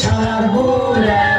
সারার বুড়া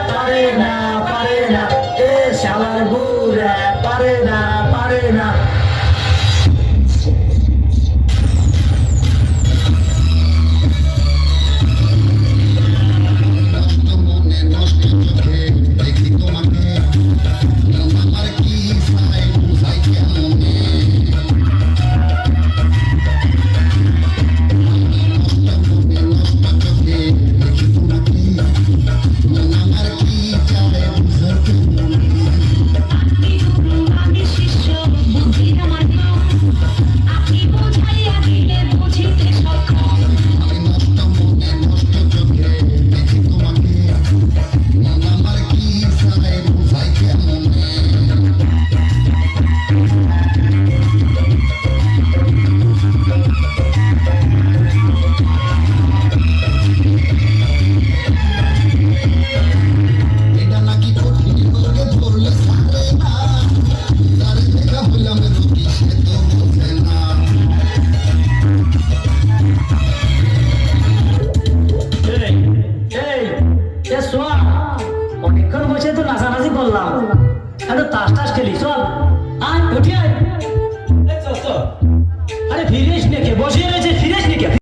সে শোয়া অনেকক্ষণ বসে তো নাচানাচি করলাম। একটা তাস টাস খেলি চল।